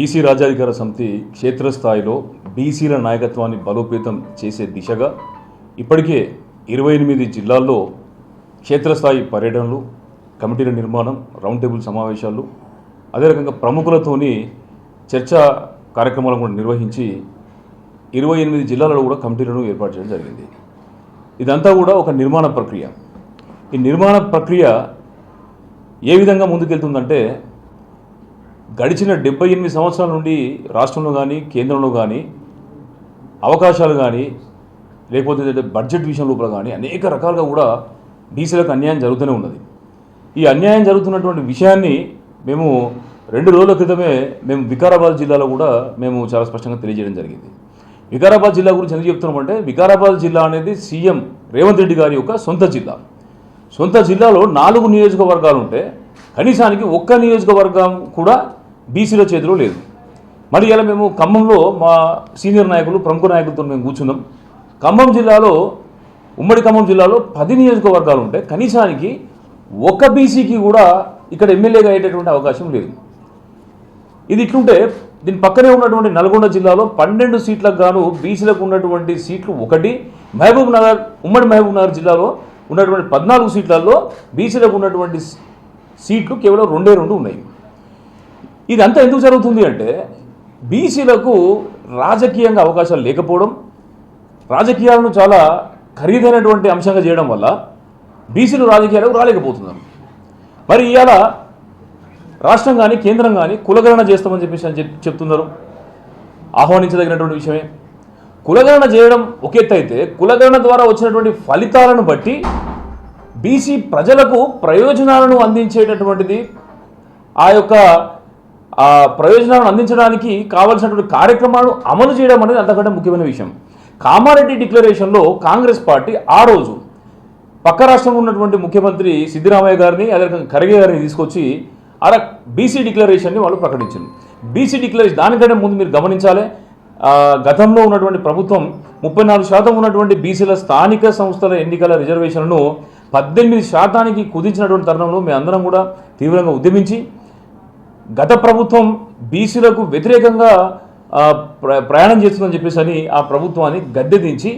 BC రాజ్యాధికార సమితి క్షేత్రస్థాయిలో బీసీల నాయకత్వాన్ని బలోపేతం చేసే దిశగా ఇప్పటికే ఇరవై ఎనిమిది జిల్లాల్లో క్షేత్రస్థాయి పర్యటనలు కమిటీల నిర్మాణం రౌండ్ టేబుల్ సమావేశాలు అదే రకంగా ప్రముఖులతోని చర్చా కార్యక్రమాలను కూడా నిర్వహించి ఇరవై ఎనిమిది జిల్లాలలో కూడా కమిటీలను ఏర్పాటు చేయడం జరిగింది. ఇదంతా కూడా ఒక నిర్మాణ ప్రక్రియ. ఈ నిర్మాణ ప్రక్రియ ఏ విధంగా ముందుకెళ్తుందంటే గడిచిన డెబ్బై ఎనిమిది సంవత్సరాల నుండి రాష్ట్రంలో కానీ కేంద్రంలో కానీ అవకాశాలు కానీ లేకపోతే బడ్జెట్ విషయం లోపల కానీ అనేక రకాలుగా కూడా బీసీలకు అన్యాయం జరుగుతూనే ఉన్నది. ఈ అన్యాయం జరుగుతున్నటువంటి విషయాన్ని మేము రెండు రోజుల క్రితమే మేము వికారాబాద్ జిల్లాలో కూడా మేము చాలా స్పష్టంగా తెలియజేయడం జరిగింది. వికారాబాద్ జిల్లా గురించి ఎందుకు చెప్తున్నామంటే వికారాబాద్ జిల్లా అనేది సీఎం రేవంత్ రెడ్డి గారి యొక్క సొంత జిల్లా. సొంత జిల్లాలో నాలుగు నియోజకవర్గాలు ఉంటే కనీసానికి ఒక్క నియోజకవర్గం కూడా బీసీల చేతిలో లేదు. మరి ఇలా మేము ఖమ్మంలో మా సీనియర్ నాయకులు ప్రముఖ నాయకులతో మేము కూర్చున్నాం. ఖమ్మం జిల్లాలో ఉమ్మడి ఖమ్మం జిల్లాలో పది నియోజకవర్గాలు ఉంటే కనీసానికి ఒక బీసీకి కూడా ఇక్కడ ఎమ్మెల్యేగా అయ్యేటటువంటి అవకాశం లేదు. ఇది ఇట్లుంటే దీని పక్కనే ఉన్నటువంటి నల్గొండ జిల్లాలో పన్నెండు సీట్లకు గాను బీసీలకు ఉన్నటువంటి సీట్లు ఒకటి మహబూబ్ నగర్ ఉమ్మడి మహబూబ్ నగర్ జిల్లాలో ఉన్నటువంటి పద్నాలుగు సీట్లలో బీసీలకు ఉన్నటువంటి సీట్లు కేవలం రెండే రెండు ఉన్నాయి. ఇదంతా ఎందుకు జరుగుతుంది అంటే బీసీలకు రాజకీయంగా అవకాశాలు లేకపోవడం రాజకీయాలను చాలా ఖరీదైనటువంటి అంశంగా చేయడం వల్ల బీసీలు రాజకీయాలకు రాలేకపోతున్నారు. మరి ఇవాళ రాష్ట్రం కానీ కేంద్రం కానీ కులగణన చేస్తామని చెప్పేసి అని చెప్పి చెప్తున్నారు. ఆహ్వానించదగినటువంటి విషయమే. కులగణన చేయడం ఒక ఎత్తు అయితే కులగణన ద్వారా వచ్చినటువంటి ఫలితాలను బట్టి బీసీ ప్రజలకు ప్రయోజనాలను అందించేటటువంటిది ఆ యొక్క ఆ ప్రయోజనాలను అందించడానికి కావలసినటువంటి కార్యక్రమాలను అమలు చేయడం అనేది అంతకంటే ముఖ్యమైన విషయం. కామారెడ్డి డిక్లరేషన్లో కాంగ్రెస్ పార్టీ ఆ రోజు పక్క రాష్ట్రంలో ఉన్నటువంటి ముఖ్యమంత్రి సిద్ధిరామయ్య గారిని అదే రకంగా ఖర్గే గారిని తీసుకొచ్చి అలా బీసీ డిక్లరేషన్ని వాళ్ళు ప్రకటించారు. బీసీ డిక్లరేషన్ దానికంటే ముందు మీరు గమనించాలి గతంలో ఉన్నటువంటి ప్రభుత్వం ముప్పై నాలుగు శాతం ఉన్నటువంటి బీసీల స్థానిక సంస్థల ఎన్నికల రిజర్వేషన్లను పద్దెనిమిది శాతానికి కుదించినటువంటి తరుణంలో మేము అందరం కూడా తీవ్రంగా ఉద్యమించి గత ప్రభుత్వం బీసీలకు వ్యతిరేకంగా ప్ర- ప్రయాణం చేస్తుందని చెప్పేసి అని ఆ ప్రభుత్వాన్ని గద్దె దించి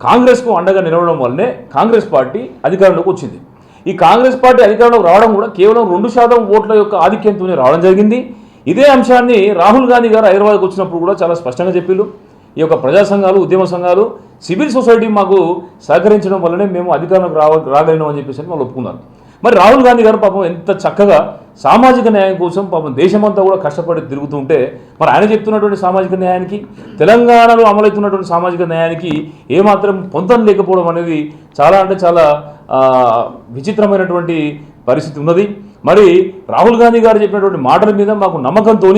కాంగ్రెస్కు అండగా నిలవడం వల్లనే కాంగ్రెస్ పార్టీ అధికారంలోకి వచ్చింది. ఈ కాంగ్రెస్ పార్టీ అధికారంలోకి రావడం కూడా కేవలం రెండు శాతం ఓట్ల యొక్క ఆధిక్యంతోనే రావడం జరిగింది. ఇదే అంశాన్ని రాహుల్ గాంధీ గారు హైదరాబాద్కి వచ్చినప్పుడు కూడా చాలా స్పష్టంగా చెప్పారు ఈ యొక్క ప్రజా సంఘాలు ఉద్యమ సంఘాలు సివిల్ సొసైటీ మాకు సహకరించడం వల్లనే మేము అధికారంలోకి రావ రాగలిగినాం అని చెప్పేసి అని వాళ్ళు ఒప్పుకున్నారు మరి రాహుల్ గాంధీ గారు పాపం ఎంత చక్కగా సామాజిక న్యాయం కోసం పాపం దేశమంతా కూడా కష్టపడి తిరుగుతుంటే మరి ఆయన చెప్తున్నటువంటి సామాజిక న్యాయానికి తెలంగాణలో అమలవుతున్నటువంటి సామాజిక న్యాయానికి ఏమాత్రం పొంతం లేకపోవడం అనేది చాలా అంటే చాలా విచిత్రమైనటువంటి పరిస్థితి ఉన్నది. మరి రాహుల్ గాంధీ గారు చెప్పినటువంటి మాటల మీద మాకు నమ్మకంతో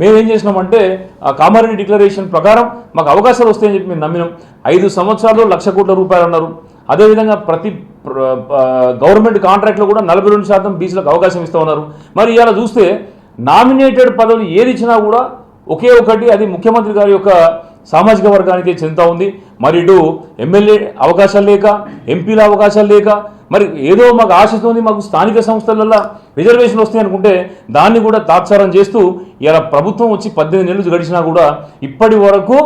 మేమేం చేసినామంటే ఆ కామారెడ్డి డిక్లరేషన్ ప్రకారం మాకు అవకాశాలు వస్తాయని చెప్పి మేము నమ్మినాం. ఐదు సంవత్సరాలు లక్ష కోట్ల రూపాయలు అన్నారు. అదేవిధంగా ప్రతి గవర్నమెంట్ కాంట్రాక్ట్లో కూడా నలభై రెండు శాతం బీసీలకు అవకాశం ఇస్తూ ఉన్నారు. మరి ఇలా చూస్తే నామినేటెడ్ పదవులు ఏది ఇచ్చినా కూడా ఒకే ఒకటి అది ముఖ్యమంత్రి గారి యొక్క సామాజిక వర్గానికి చెందుతూ ఉంది. మరి ఇటు ఎమ్మెల్యే అవకాశాలు లేక ఎంపీల అవకాశాలు లేక మరి ఏదో మాకు ఆశతోంది మాకు స్థానిక సంస్థలలో రిజర్వేషన్ వస్తాయి అనుకుంటే దాన్ని కూడా తాత్సారం చేస్తూ ఇలా ప్రభుత్వం వచ్చి పద్దెనిమిది నెలలు గడిచినా కూడా ఇప్పటి వరకు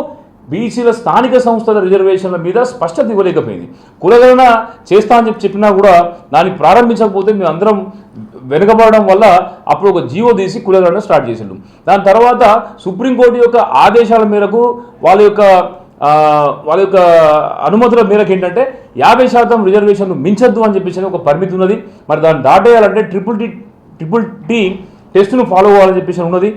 బీసీల స్థానిక సంస్థల రిజర్వేషన్ల మీద స్పష్టత ఇవ్వలేకపోయింది. కులగణన చేస్తా అని చెప్పి చెప్పినా కూడా దాన్ని ప్రారంభించకపోతే మేము అందరం వెనుకబడడం వల్ల అప్పుడు ఒక జీవో తీసి కులగణన స్టార్ట్ చేసిండు. దాని తర్వాత సుప్రీంకోర్టు యొక్క ఆదేశాల మేరకు వాళ్ళ యొక్క వాళ్ళ యొక్క అనుమతుల మేరకు ఏంటంటే యాభై శాతం రిజర్వేషన్లు మించద్దు అని చెప్పేసి ఒక పరిమితి ఉన్నది. మరి దాన్ని దాటేయాలంటే ట్రిపుల్ టీ ట్రిపుల్ టీ టెస్టును ఫాలో అవ్వాలని చెప్పేసి ఉన్నది.